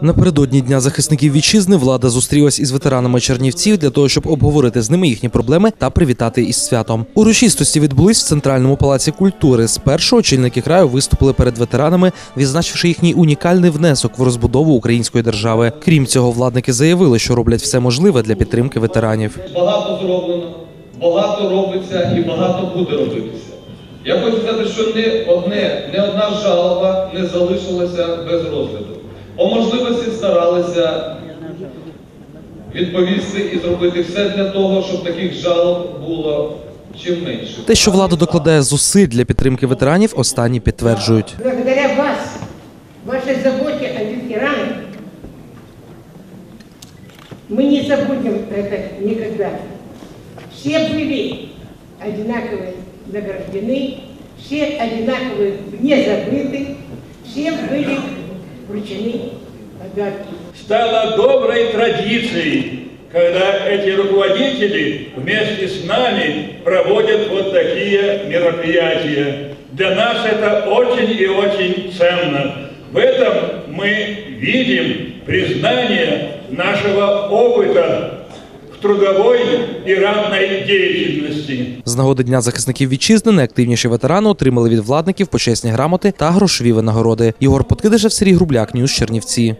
Напередодні дня захисників вітчизни влада зустрілась із ветеранами Чернівців для того, щоб обговорити з ними їхні проблеми та привітати із святом. Урочистості відбулись в центральному палаці культури. Спершу очільники краю виступили перед ветеранами, відзначивши їхній унікальний внесок в розбудову української держави. Крім цього, владники заявили, що роблять все можливе для підтримки ветеранів. Багато зроблено, багато робиться і багато буде робитися. Я хочу сказати, що не одне, не одна жалоба не залишилася без розгляду. По можливості старалися відповісти і зробити все для того, щоб таких жалоб було чим менше. Те, що влада докладає зусиль для підтримки ветеранів, останні підтверджують. Благодаря вас, вашей заботе о ветеранах, мы не забудем это никогда. Все были одинаково награждены, все одинаково не забыты, всем были вручены подарки. стало доброй традицией, когда эти руководители вместе с нами проводят вот такие мероприятия. Для нас это очень и очень ценно. В этом мы видим признание нашего опыта в і и діяльності. З нагоди Дня захисників вітчизни найактивніші ветерани отримали від владників почесні грамоти та грошові винагороди. Ігор Подкидишев, Сергій Грубляк, Ньюс Чернівці.